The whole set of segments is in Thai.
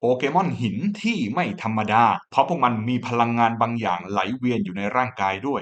โปเกมอนหินที่ไม่ธรรมดา เพราะพวกมันมีพลังงานบางอย่างไหลเวียนอยู่ในร่างกายด้วย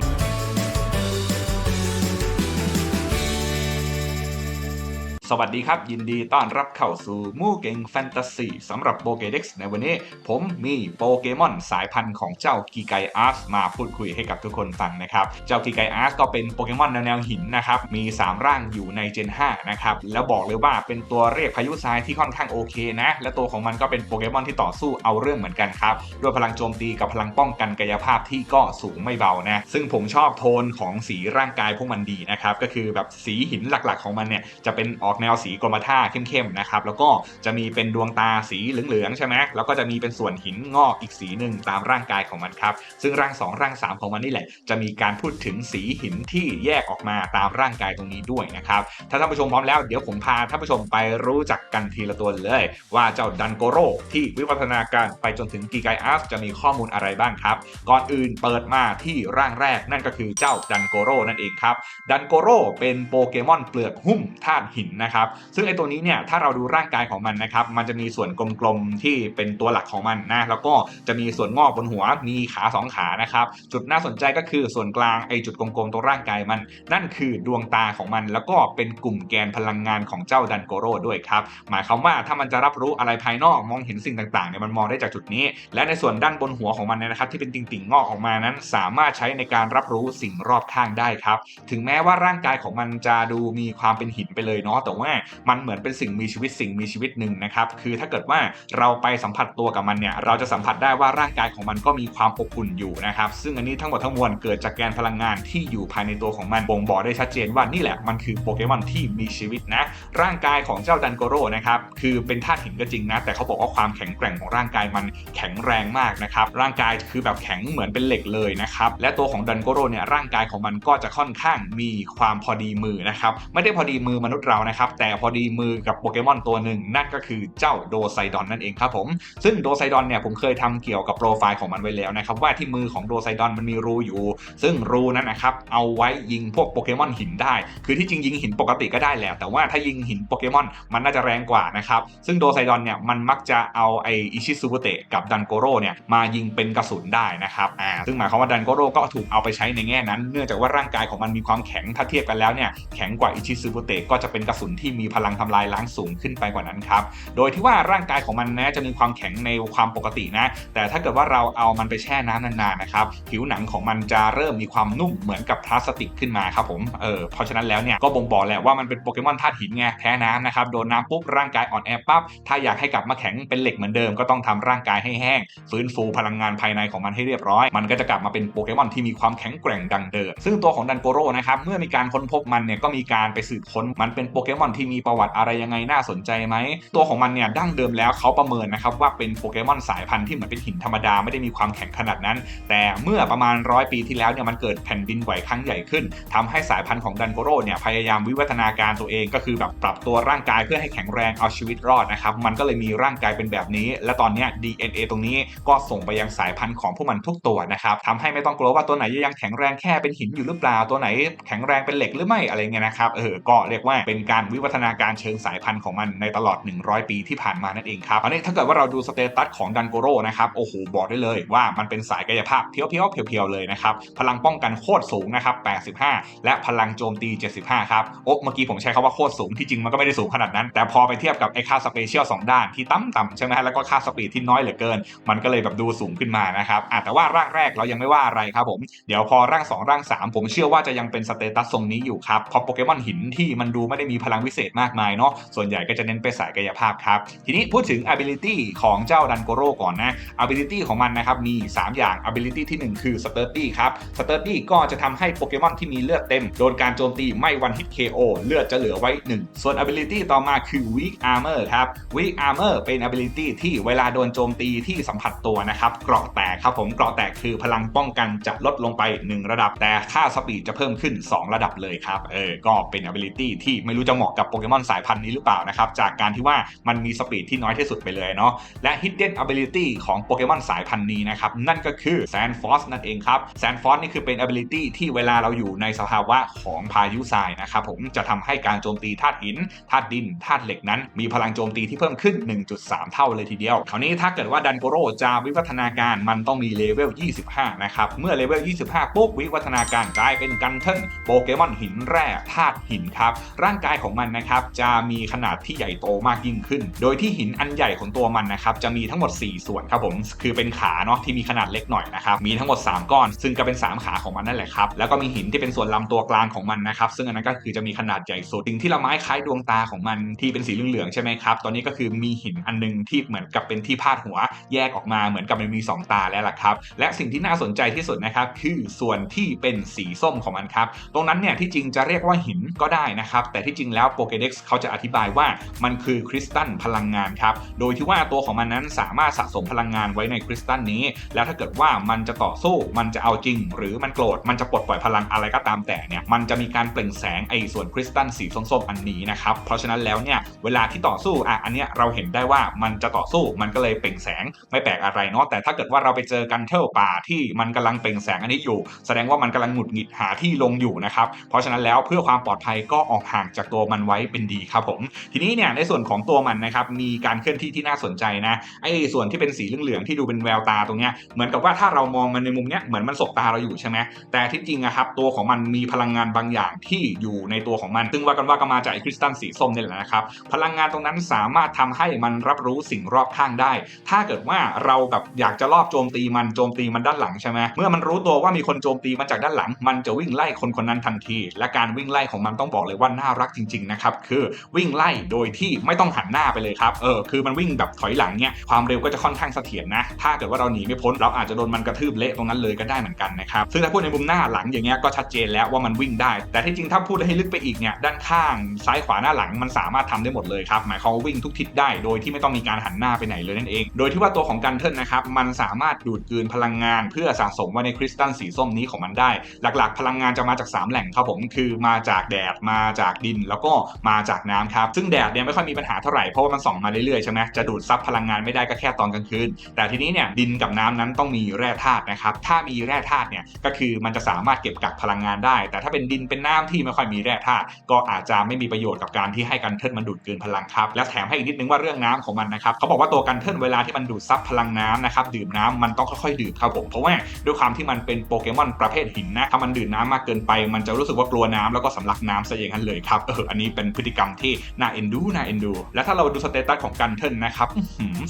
สวัสดีครับ ยินดีต้อนรับเข้าสู่มู่เก่งแฟนตาซีสำหรับโปเกเด็กในวันนี้ ผมมีโปเกมอนสายพันธุ์ของเจ้ากีไกอาร์สมาพูดคุยให้กับทุกคนฟังนะครับ เจ้ากีไกอาร์สก็เป็นโปเกมอนแนวหินนะครับ มี 3 ร่างอยู่ในเจน 5 นะครับ แล้วบอกเลยว่าเป็นตัวเรียกพายุทรายที่ค่อนข้างโอเคนะ และตัวของมันก็เป็นโปเกมอนที่ต่อสู้เอาเรื่องเหมือนกันครับด้วยพลังโจมตีกับพลังป้องกันกายภาพที่ก็สูงไม่เบานะซึ่งผมชอบโทนของสีร่างกายพวกมันดีนะครับก็คือแบบสีหินหลักๆ ของมันเนี่ยจะเป็นออกแนวสีกรมท่าเข้มๆนะครับแล้วก็จะมีเป็นดวงตาสีเหลืองๆใช่ไหมแล้วก็จะมีเป็นส่วนหินงอกอีกสีหนึ่งตามร่างกายของมันครับซึ่งร่าง 2 ร่าง 3 ของมันนี่แหละ จะมีการพูดถึงสีหินที่แยกออกมาตามร่างกายตรงนี้ด้วยนะครับถ้าท่านผู้ชมพร้อมแล้วเดี๋ยวผมพาท่านผู้ชมไปรู้จักกันทีละตัวเลย ว่าเจ้าดันโกโรที่วิวัฒนาการไปจนถึงกีไกอาร์สจะมีข้อมูลอะไรบ้างครับก่อนอื่นเปิดมาที่ร่างแรกนั่นก็คือเจ้าดันโกโรนั่นเองครับดันโกโรเป็นโปเกมอนเปลือกหุ้มธาตุหินนะครับซึ่งไอ้ตัวนี้เนี่ยถ้าเราดูร่างกายของมันนะครับมันจะมีส่วนกลมๆที่เป็นตัวหลักของมันนะแล้วก็จะมีส่วนงอกบนหัวมีขาสองขานะครับจุดน่าสนใจก็คือส่วนกลางไอ้จุดกลมๆตรงร่างกายมัน นั่นคือดวงตาของมัน แล้วก็เป็นกลุ่มแกนพลังงานของเจ้าดันโกโรด้วยครับหมายความว่าถ้ามันจะรับรู้อะไรภายนอกมองเห็นสิ่งต่างๆเนี่ยมันมองได้จากจุดนี้ และในส่วนด้านบนหัวของมันเนี่ยนะครับที่เป็นติ่งๆงอกออกมานั้น สามารถใช้ในการรับรู้สิ่งรอบข้างได้ครับถึงแม้ว่าร่างกายของมันจะดูมีความเป็นหินไปเลยเนาะแต่ว่ามันเหมือนเป็นสิ่งมีชีวิตสิ่งมีชีวิตหนึ่งนะครับคือถ้าเกิดว่าเราไปสัมผัสตัวกับมันเนี่ยเราจะสัมผัสได้ว่าร่างกายของมันก็มีความอบอุ่นอยู่นะครับซึ่งอันนี้ทั้งหมดทั้งมวลเกิดจากแกนพลังงานที่อยู่ภายในตัวของมันบ่งบอกได้ชัดเจนว่านี่แหละมันคือโปเกมอนที่มีชีวิตนะร่างกายของเจ้าดันโกโรนะครับคือเป็นธาตุหินก็จริงนะแต่เขาบอกว่าความแข็งแกร่งของร่างกายมันแข็งแรงมากนะครับร่างกายคือแบบแข็งเหมือนเป็นเหล็กเลยนะครับและตัวของดันโกโรเนี่ยร่างกายของมันก็จะค่อนข้างมีความพอดีมือนะครับไม่ได้พอดีมือมนุษย์เรานะครับแต่พอดีมือกับโปเกมอนตัวหนึ่งนั่นก็คือเจ้าโดไซดอนนั่นเองครับผมซึ่งโดไซดอนเนี่ยผมเคยทำเกี่ยวกับโปรไฟล์ของมันไว้แล้วนะครับว่าที่มือของโดไซดอนมันมีรูอยู่ ซึ่งรูนั้นนะครับเอาไว้ยิงพวกโปเกมอนหินได้ คือที่จริงยิงหินปกติก็ได้แหละแต่ว่าถ้ายิงหินโปเกมอนมันน่าจะแรงกว่านะครับซึ่งโดไซดอนเนี่ยมันมักจะเอาไออิชิซูบุเตะกับดันโกโรเนี่ยมายิงเป็นกระสุนได้นะครับอ่าซึ่งหมายความว่าดันโกโรก็ถูกเอาไปใช้ในแง่นั้น เนื่องจากว่าร่างกายของมันมีความแข็งถ้าเทียบกันแล้วเนี่ยแข็งกว่าอิชิซูบุเตะก็จะเป็นกระสุนที่มีพลังทำลายล้างสูงขึ้นไปกว่านั้นครับ โดยที่ว่าร่างกายของมันนะจะมีความแข็งในความปกตินะ แต่ถ้าเกิดว่าเราเอามันไปแช่น้ำนานๆนะครับ ผิวหนังของมันจะเริ่มมีความนุ่มเหมือนกับพลาสติกขึ้นมาครับผม เออ เพราะฉะนั้นแล้วเนี่ยก็บ่งบอกแหละว่ามันเป็นโปเกมอนธาตุหินไง แพ้น้ำนะครับ โดนน้ำปุ๊บร่างกายอ่อนแอปั๊บ ถ้าอยากให้กลับมาแข็งเป็นเหล็กเหมือนเดิมก็ต้องทำร่างกายให้แห้ง ฟื้นฟูพลังงานภายในของมันให้เรียบร้อย มันก็จะกลับมาเป็นโปเกมอนที่มีความแข็งแกร่งดังเดิม ซึ่งตัวของดันโกโรนะครับ เมื่อมีการค้นพบมันเนี่ยก็มีการไปสืบค้น มันเป็นโปเกมอนที่มีประวัติอะไรยังไงน่าสนใจไหม ตัวของมันเนี่ยดั้งเดิมแล้วเขาประเมินนะครับว่าเป็นโปเกมอนสายพันธุ์ที่เหมือนเป็นหินธรรมดาไม่ได้มีความแข็งขนาดนั้น แต่เมื่อประมาณร้อยปีที่แล้วเนี่ยมันเกิดแผ่นดินไหวครั้งใหญ่ขึ้นทำให้สายพันธุ์ของดันโกโรเนี่ยพยายามวิวัฒนาการตัวเองก็คือแบบปรับตัวร่างกายเพื่อให้แข็งแรงเอาชีวิตรอดนะครับมันก็เลยมีร่างกายเป็นแบบนี้ และตอนนี้ DNA ตรงนี้ก็ส่งไปยังสายพันธุ์ของพวกมันทุกตัวนะครับทำให้ไม่ต้องกลัวว่าตัวไหนยังแข็งแรงแค่เป็นหินอยู่หรือเปล่าตัวไหนแข็งแรงเป็นเหล็กหรือไม่อะไรเงี้ยนะครับเออก็เรียกว่าเป็นการวิวัฒนาการเชิงสายพันธุ์ของมันในตลอด 100 ปีที่ผ่านมานั่นเองครับอันนี้ถ้าเกิดว่าเราดูสเตตัสของดันโกโรนะครับโอ้โหบอกได้เลยว่ามันเป็นสายกายภาพเพียวๆเพียวๆเลยนะครับพลังป้องกันโคตรสูงนะครับ85 และพลังโจมตี 75 ครับโอ้เมื่อกี้ผมใช้คาว่าโคตรสูงที่จริงมันก็ไม่ได้สูงขนาดนั้น แต่พอไปเทียบกับไอ้ค่าสเปเชียล2ด้านที่ต่ำๆใช่ไหมฮะแล้วก็ค่าสปีดที่น้อยเหลือเกิน มันก็เลยแบบดูสูงขึ้นมานะครับอะแต่ว่าร่างแรกเรายังไม่ว่าอะไรครับผมเดี๋ยวพอร่าง 2 ร่าง 3 ผมเชื่อว่าจะยังเป็นสเตตัสทรงนี้อยู่ครับพราะโปเกมอนหินที่มันดูไม่ได้มีพลังวิเศษมากมายเนาะส่วนใหญ่ก็จะเน้นไปสายกายภาพครับ ทีนี้พูดถึง ability ของเจ้าดันโกโรก่อนนะ ability ของมันนะครับมี 3 อย่าง ability ที่ 1 คือ sturdy ครับ sturdy ก็จะทำให้โปเกมอนที่มีเลือดเต็ม โดนการโจมตีไม่วันฮิต KO เลือดจะเหลือไว้ 1 ส่วน ability ต่อมาคือ weak armor ครับ weak armor เป็น ability ที่เวลาโดนโจมตีที่สัมผัสตัวนะครับเกราะแตกครับผมเกราะแตกคือพลังป้องกันจะลดลงไป 1 ระดับแต่ค่าสปีดจะเพิ่มขึ้น 2 ระดับเลยครับเออก็เป็น ability ที่ไม่รู้จะเหมาะมาะกับโปเกมอนสายพันธุ์นี้หรือเปล่านะครับ จากการที่ว่ามันมีสปีดที่น้อยที่สุดไปเลยเนาะและ Hidden Ability ของโปเกมอนสายพันธุ์นี้นะครับ นั่นก็คือ Sand Force นั่นเองครับ Sand Force นี่คือเป็น ability ที่เวลาเราอยู่ในสภาวะของพายุทรายนะครับผมจะทำให้การโจมตีธาตุหินธาตุดินธาตุเหล็กนั้น มีพลังโจมตีที่เพิ่มขึ้น 1.3 เท่าเลยทีเดียว คราวนี้ถ้าเกิดว่าดันโกโรจะวิวัฒนาการมันต้องมีเลเวล 25 นะครับ เมื่อเลเวล 25 ปุ๊บวิวัฒนาการกลายเป็นกันเทิลโปเกมอนหินแร่ธาตุหินครับ ร่างกายของมันนะครับจะมีขนาดที่ใหญ่โตมากยิ่งขึ้น โดยที่หินอันใหญ่ของตัวมันนะครับจะมีทั้งหมด 4 ส่วนครับผมคือเป็นขาเนาะที่มีขนาดเล็กหน่อยนะครับมีทั้งหมด 3 ก้อน ซึ่งก็เป็น 3 ขาของมันนั่นแหละครับแล้วก็มีหินที่เป็นส่วนลำตัวกลางของมันนะครับซึ่งอันนั้นก็คือจะมีขนาดใหญ่สุดสิ่งที่ละไม้คล้ายดวงตาของมันที่เป็นสีเหลืองๆใช่ไหมครับตอนนี้ก็คือมีหินอันนึงที่เหมือนกับเป็นที่พาดหัวแยกออกมาเหมือนกับมันมี 2 ตาแล้วล่ะครับและสิ่งที่น่าสนใจที่สุดนะครับคือส่วนที่เป็นสีส้มของมันครับตรงนั้นเนี่ยที่จริงจะเรียกว่าหินก็ได้นะครับแต่ที่จริงแล้วโปเกเด็กซ์เขาจะอธิบายว่ามันคือคริสตัลพลังงานครับ โดยที่ว่าตัวของมันนั้นสามารถสะสมพลังงานไว้ในคริสตัลนี้ แล้วถ้าเกิดว่ามันจะต่อสู้ มันจะเอาจริง หรือมันโกรธ มันจะปลดปล่อยพลังอะไรก็ตามแต่เนี่ย มันจะมีการเปล่งแสงไอ้ส่วนคริสตัลสีส้มๆอันนี้นะครับ เพราะฉะนั้นแล้วเนี่ย เวลาที่ต่อสู้อะอันเนี้ยเราเห็นได้ว่ามันจะต่อสู้ มันก็เลยเปล่งแสงไม่แปลกอะไรเนาะ แต่ถ้าเกิดว่าเราไปเจอกันเทลป่าที่มันกำลังเปล่งแสงอันนี้อยู่ แสดงว่ามันกำลังหงุดหงิดหาที่ลงอยู่นะครับ เพราะฉะนั้นแล้วเพื่อความปลอดภัยก็ออกห่างจากตัวมันไว้เป็นดีครับผม ทีนี้เนี่ยในส่วนของตัวมันนะครับมีการเคลื่อนที่ที่น่าสนใจนะไอ้ส่วนที่เป็นสีเหลืองๆที่ดูเป็นแววตาตรงเนี้ยเหมือนกับว่าถ้าเรามองมันในมุมเนี้ยเหมือนมันสบตาเราอยู่ใช่ไหมแต่ที่จริงอะครับตัวของมันมีพลังงานบางอย่างที่อยู่ในตัวของมันซึ่งว่ากันว่าก็มาจากไอ้คริสตัลสีส้มนี่แหละนะครับพลังงานตรงนั้นสามารถทำให้มันรับรู้สิ่งรอบข้างได้ ถ้าเกิดว่าเราแบบอยากจะรอบโจมตีมันโจมตีมันด้านหลังใช่ไหมเมื่อมันรู้ตัวว่ามีคนโจมตีมันจากด้านหลัง มันจะวิ่งไล่คนคนนั้นทันที และการวิ่งไล่ของมันต้องบอกเลยว่าน่ารักจริงนะครับคือวิ่งไล่โดยที่ไม่ต้องหันหน้าไปเลยครับเออคือมันวิ่งแบบถอยหลังเนี่ยความเร็วก็จะค่อนข้างเสถียรนะ ถ้าเกิดว่าเราหนีไม่พ้นเราอาจจะโดนมันกระทืบเละตรงนั้นเลยก็ได้เหมือนกันนะครับซึ่งถ้าพูดในมุมหน้าหลังอย่างเงี้ยก็ชัดเจนแล้วว่ามันวิ่งได้ แต่ที่จริงถ้าพูดให้ลึกไปอีกเนี่ยด้านข้างซ้ายขวาหน้าหลังมันสามารถทำได้หมดเลยครับหมายความว่าวิ่งทุกทิศได้โดยที่ไม่ต้องมีการหันหน้าไปไหนเลยนั่นเอง โดยที่ว่าตัวของกันเทิลนะครับมันสามารถดูดกืนพลังงาน เพื่อสะสมไว้ในคริสตัลสีส้มนี้ของมันได้ หลักๆ พลังงานจะมาจาก 3 แหล่งครับผมคือมาจากแดดมาจากดิน แล้วก็มาจากน้ำครับ ซึ่งแดดเนี่ยไม่ค่อยมีปัญหาเท่าไหร่เพราะว่ามันส่องมาเรื่อยๆใช่ไหมจะดูดซับพลังงานไม่ได้ก็แค่ตอนกลางคืน แต่ทีนี้เนี่ยดินกับน้ำนั้นต้องมีแร่ธาตุนะครับ ถ้ามีแร่ธาตุเนี่ยก็คือมันจะสามารถเก็บกักพลังงานได้ แต่ถ้าเป็นดินเป็นน้ำที่ไม่ค่อยมีแร่ธาตุก็อาจจะไม่มีประโยชน์กับการที่ให้กันเทิลมันดูดกลืนพลังครับ และแถมให้อีกนิดนึงว่าเรื่องน้ำของมันนะครับเขาบอกว่าตัวกันเทิลเวลาที่มันดูดซับพลังน้ำนะครับดื่มน้ำมันต้องค่อยๆดื่มครับผมเพราะว่าด้วยความที่มันเป็นโปเกมอนประเภทหินนะถ้ามันดื่มน้ำมากเกินไป มันจะรู้สึกว่ากลัวน้ำแล้วก็สำลักน้ำซะอย่างนั้นเลยครับเอออันนี้เป็นพฤติกรรมที่น่าเอ็นดูน่าเอ็นดู และถ้าเราดูสเตตัสของกันเทิลนะครับ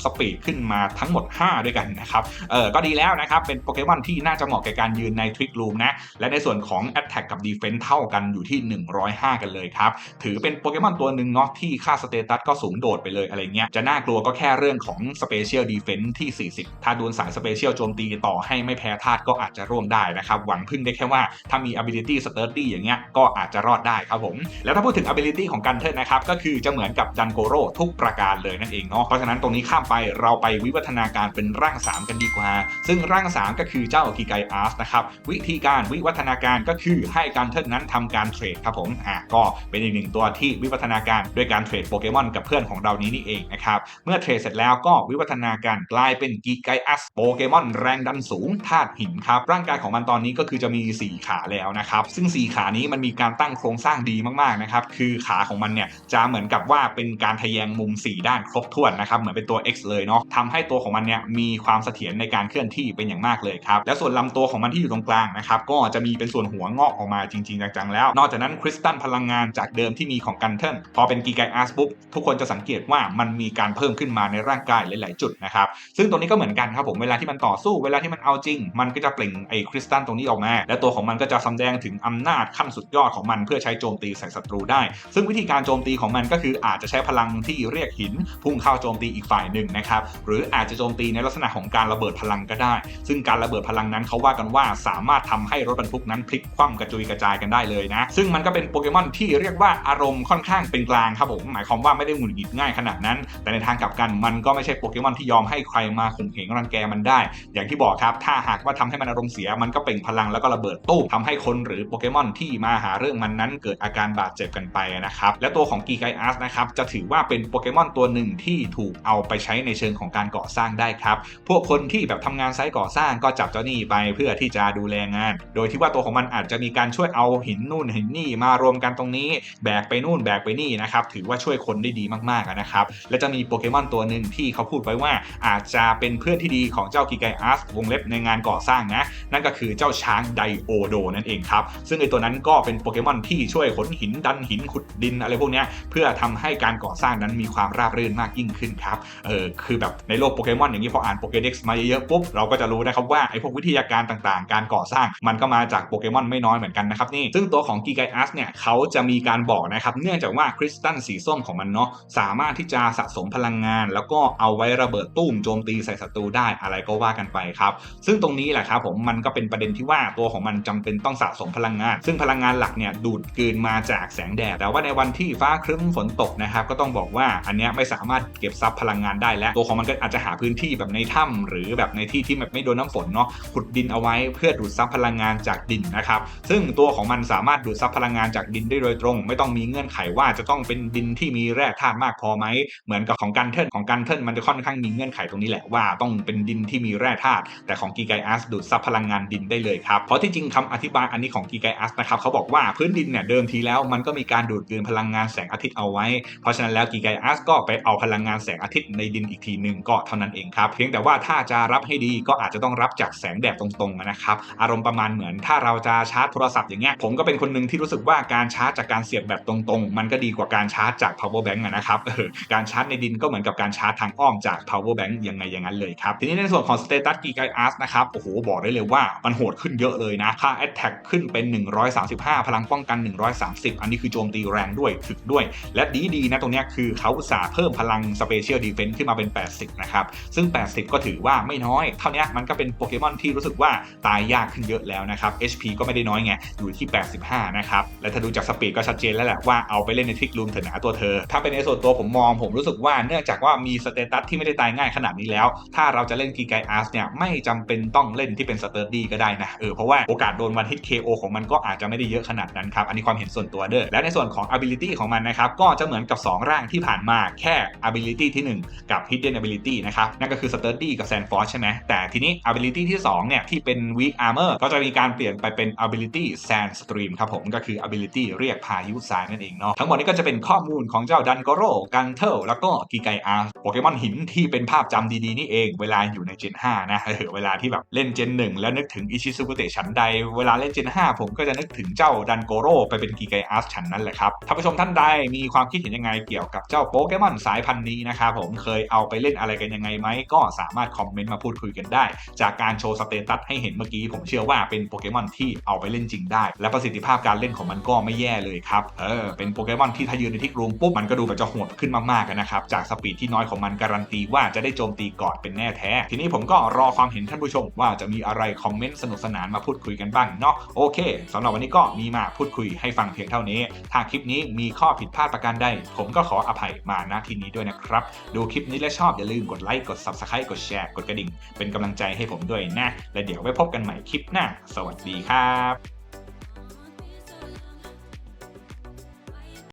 สปีดขึ้นมาทั้งหมด 5 ด้วยกันนะครับเออก็ดีแล้วนะครับ เป็นโปเกมอนที่น่าจะเหมาะแก่การยืนในทริกรูมนะ และในส่วนของ Attack กับ Defense เท่ากันอยู่ที่ 105 กันเลยครับ ถือเป็นโปเกมอนตัวหนึ่งเนาะที่ค่าสเตตัสก็สูงโดดไปเลยอะไรเงี้ยจะน่ากลัวก็แค่เรื่องของ Special Defense ที่ 40 ถ้าโดนสาย Special โจมตีต่อให้ไม่แพ้ธาตุก็อาจจะร่วมได้นะครับหวังพึ่งได้แค่ว่าถ้ามี ability sturdy อย่างเงี้ยก็อาจจะรอดได้ครับผมแล้วถ้าพูดถึง ability ของกันเทิลนะครับ ก็คือจะเหมือนกับดันโกโรทุกประการเลยนั่นเองเนาะเพราะฉะนั้นตรงนี้ข้ามไปเราไปวิวัฒนาการเป็นร่าง 3 กันดีกว่า ซึ่งร่าง 3 ก็คือเจ้ากิไกอาร์สนะครับวิธีการวิวัฒนาการก็คือให้กันเทิลนั้นทำการเทรดครับผมอะก็เป็นอีกหนึ่งตัวที่วิวัฒนาการด้วยการเทรดโปเกมอนกับเพื่อนของเรานี้นี่เองนะครับเมื่อเทรดเสร็จแล้วก็วิวัฒนาการกลายเป็นกิไกอัสโปเกมอนแรงดันสูงธาตุหินครับร่างกายของมันตอนนี้ก็คือจะมี 4 ขาแล้วนะครับซึ่ง 4 ขานี้มันมีการตั้งโครงสร้างดีมากๆนะครับคือขาของมันเนี่ยจะเหมือนกับว่าเป็นการทะแยงมุม 4 ด้านครบถ้วนนะครับเหมือนเป็นตัว X เลยเนาะทำให้ตัวของมันเนี่ยมีความเสถียรในการเคลื่อนที่เป็นอย่างมากเลยครับและส่วนลำตัวของมันที่อยู่ตรงกลางนะครับก็จะมีเป็นส่วนหัวงอกออกมาจริงๆจังๆแล้ว นอกจากนั้นคริสตัลพลังงานจากเดิมที่มีของกันเทิลพอเป็นกีไกอาร์สปุ๊บทุกคนจะสังเกตว่ามันมีการเพิ่มขึ้นมาในร่างกายหลาย ๆ จุดนะครับซึ่งตรงนี้ก็เหมือนกันครับผมเวลาที่มันต่อสู้เวลาที่มันเอาจริง มันก็จะเปล่งไอ้คริสตัลตรงนี้ออกมา และตัวของมันก็จะแสดงถึงอำนาจขั้นสุดยอดของมันเพื่อใช้โจมตีใส่ศัตรูได้ซึ่งวิธีการโจมตีของมันก็คืออาจจะใช้พลังที่เรียกหินพุ่งเข้าโจมตีอีกฝ่ายหนึ่งนะครับหรืออาจจะโจมตีในลักษณะของการระเบิดพลังก็ได้ ซึ่งการระเบิดพลังนั้นเขาว่ากันว่าสามารถทำให้รถบรรทุกนั้นพลิกคว่ำกระจุยกระจายกันได้เลยนะ ซึ่งมันก็เป็นโปเกมอนที่เรียกว่าอารมณ์ค่อนข้างเป็นกลางครับผมหมายความว่าไม่ได้หงุดหงิดง่ายขนาดนั้น แต่ในทางกลับกันมันก็ไม่ใช่โปเกมอนที่ยอมให้ใครมาข่มเหงรังแกมันได้ อย่างที่บอกครับถ้าหากว่าทำให้มันอารมณ์เสียมันก็เป่งพลังแล้วก็ระเบิดตู้ทำให้คนหรือโปเกมอนที่มาหาเรื่องมันนั้นเกิดอาการบาดเจ็บกันไปนะครับ และตัวของกีไกอาร์นะครับ จะถือว่าเป็นโปเกมอนตัวหนึ่งที่ถูกเอาไปใช้ในเชิงของการก่อสร้างได้ครับ พวกคนที่แบบทำงานไซต์ก่อสร้างก็จับเจ้านี่ไปเพื่อที่จะดูแลงาน โดยที่ว่าตัวของมันอาจจะมีการช่วยเอาหินนู่นหินนี่มารวมกันตรงนี้ แบกไปนู่นแบกไปนี่นะครับ ถือว่าช่วยคนได้ดีมากๆนะครับ และจะมีโปเกมอนตัวหนึ่งที่เขาพูดไว้ว่าอาจจะเป็นเพื่อนที่ดีของเจ้ากิไกอาร์สวงเล็บในงานก่อสร้างนะ นั่นก็คือเจ้าช้างไดโอโดนั่นเองครับ ซึ่งไอตัวนั้นก็เป็นโปเกมอนที่ช่วยขนหินดันหินขุดดินอะไรพวกนี้เพื่อทำให้การก่อสร้างนั้นมีความราบรื่นมากยิ่งขึ้นครับเออคือแบบในโลกโปเกมอนอย่างนี้พออ่านโปเกเด็กซ์มาเยอะๆปุ๊บเราก็จะรู้นะครับว่าไอพวกวิทยาการต่างๆ การก่อสร้างมันก็มาจากโปเกมอนไม่น้อยเหมือนกันนะครับนี่ซึ่งตัวของกีไกอาร์สเนี่ยเขาจะมีการบอกนะครับเนื่องจากว่าคริสตัลสีส้มของมันเนาะสามารถที่จะสะสมพลังงาน แล้วก็เอาไว้ระเบิดตุ้มโจมตีใส่ศัตรูได้อะไรก็ว่ากันไปครับซึ่งตรงนี้แหละครับผมมันก็เป็นประเด็นที่ว่าตัวของมันจำเป็นต้องสะสมพลังงาน ซึ่งพลังงานหลักเนี่ยดูดกลืนมาจากแสงแดดแต่ว่าในวันที่ฟ้าครึ้มฝนตกนะครับก็ต้องบอกว่าอันนี้ไม่สามารถเก็บซับพลังงานได้แล้ว ตัวของมันก็อาจจะหาพื้นที่แบบในถ้ำหรือแบบในที่ที่แบบไม่โดนน้ำฝนเนาะขุดดินเอาไว้เพื่อดูดซับพลังงานจากดินนะครับซึ่งตัวของมันสามารถดูดซับพลังงานจากดินได้โดยตรง ไม่ต้องมีเงื่อนไขว่าจะต้องเป็นดินที่มีแร่ธาตุมากพอไหมเหมือนกับของกันเทิลของกันเทิลมันจะค่อนข้างมีเงื่อนไขตรงนี้แหละว่าต้องเป็นดินที่มีแร่ธาตุแต่ของกีไกอาร์สดูดซับพลังงานดินได้เลยครับเพราะที่จริงคำอธิบายอันนี้ของกีไกอาร์สนะครับเขาบอกว่าพื้นดินเนี่ยเดิมทีแล้วมันก็มีการดูดกลืนพลังงานแสงอาทิตย์เอาไว้ เพราะฉะนั้นแล้วกีไกอาร์สก็ไปเอาพลังงานแสงอาทิตย์ในดินอีกทีหนึ่งก็เท่านั้นเองครับ เพียงแต่ว่าถ้าจะรับให้ดีก็อาจจะต้องรับจากแสงแดดตรงๆนะครับ อารมณ์ประมาณเหมือนถ้าเราจะชาร์จโทรศัพท์อย่างเงี้ย ผมก็เป็นคนหนึ่งที่รู้สึกว่าการชาร์จจากการเสียบแบตตรงๆ มันก็ดีกว่าการชาร์จจาก power bank นะครับ การชาร์จในดินก็เหมือนกับการชาร์จทางอ้อมจาก power bank ยังไงอย่างนั้นเลยครับ ทีนี้ในส่วนของ status กีไกอาร์สนะครับ โอ้โห บอกได้เลยว่ามันโหดขึ้นเยอะเลยนะ ค่า attack ขึ้นเป็น 135 พลังป้องกัน 130 อันนี้คือโจมตีแรงด้วยถึกด้วย และดีดีนะตรงนี้คือเขาสาเพิ่มพลัง special defense ขึ้นมาเป็น 80 นะครับ ซึ่ง 80 ก็ถือว่าไม่น้อย เท่านี้มันก็เป็นโปเกมอนที่รู้สึกว่าตายยากขึ้นเยอะแล้วนะครับ HP ก็ไม่ได้น้อยไง อยู่ที่ 85 นะครับ และถ้าดูจากสปีดก็ชัดเจนแล้วแหละว่าเอาไปเล่นในทริกลูมเถอะนะตัวเธอ ถ้าเป็นในส่วนตัวผมมองผมรู้สึกว่าเนื่องจากว่ามีสเตตัสที่ไม่ได้ตายง่ายขนาดนี้แล้ว ถ้าเราจะเล่นกีไกอาร์สเนี่ยไม่จำเป็นต้องเล่นที่เป็นสเตอร์ดี้ก็ได้นะเออเพราะว่าโอกาสโดนวันฮิต KO ของมันก็อาจจะไม่ได้เยอะขนาดนั้นครับอันนี้ความเห็นส่วนตัวเด้อและในส่วนของ ability ของมันนะครับ ก็จะเหมือนกับ 2 ร่างที่ผ่านมาแค่ ability ที่ 1 กับ hidden ability นะครับ นั่นก็คือ sturdy กับ sand force ใช่ไหมแต่ทีนี้ ability ที่ 2 เนี่ย ที่เป็น weak armor ก็จะมีการเปลี่ยนไปเป็น ability sand stream ครับผม ก็คือ ability เรียกพายุทรายนั่นเองเนาะ ทั้งหมดนี้ก็จะเป็นข้อมูลของเจ้าดันโกโรกันเทลแล้วก็กิไกอาร์โปเกมอนหินที่เป็นภาพจำดีๆนี่เอง เวลาอยู่ใน Gen 5 นะเออเวลาที่แบบเล่น Gen 1 แล้วนึกถึงอิชิซุกุเตะชั้นใด เวลาเล่น Gen 5 ผมก็จะนึกถึงเจ้าดันโกโรไปเป็นกิไกอาร์ชั้นนั้นแหละครับท่านผู้ชมท่านใดมีความคิดเห็นยังไงเกี่ยวกับเจ้าโปเกมอนสายพันธุ์นี้นะครับผมเคยเอาไปเล่นอะไรกันยังไงไหม ก็สามารถคอมเมนต์มาพูดคุยกันได้ จากการโชว์สเตตัสให้เห็นเมื่อกี้ผมเชื่อว่าเป็นโปเกมอนที่เอาไปเล่นจริงได้ และประสิทธิภาพการเล่นของมันก็ไม่แย่เลยครับเออเป็นโปเกมอนที่ถ้ายืนในทิกรูมปุ๊บมันก็ดูแบบจะโหดขึ้นมากๆนะครับจากสปีดที่น้อยของมันการันตีว่าจะได้โจมตีก่อนเป็นแน่แท้ ทีนี้ผมก็รอความเห็นท่านผู้ชมว่าจะมีอะไรคอมเมนต์สนุกสนานมาพูดคุยกันบ้างเนาะโอเคสำหรับวันนี้ก็มีมาพูดคุยให้ฟังเพียงเท่านี้ถ้าคลิปนี้มีข้อผิดพลาดประการใด ผมก็ขออภัยมาณที่นี้ด้วยนะครับ ดูคลิปนี้และชอบอย่าลืมกดไลค์กด subscribe กดแชร์กดกระดิ่ง เป็นกำลังใจให้ผมด้วยนะ และเดี๋ยวไว้พบกันใหม่คลิปหน้า สวัสดีครับ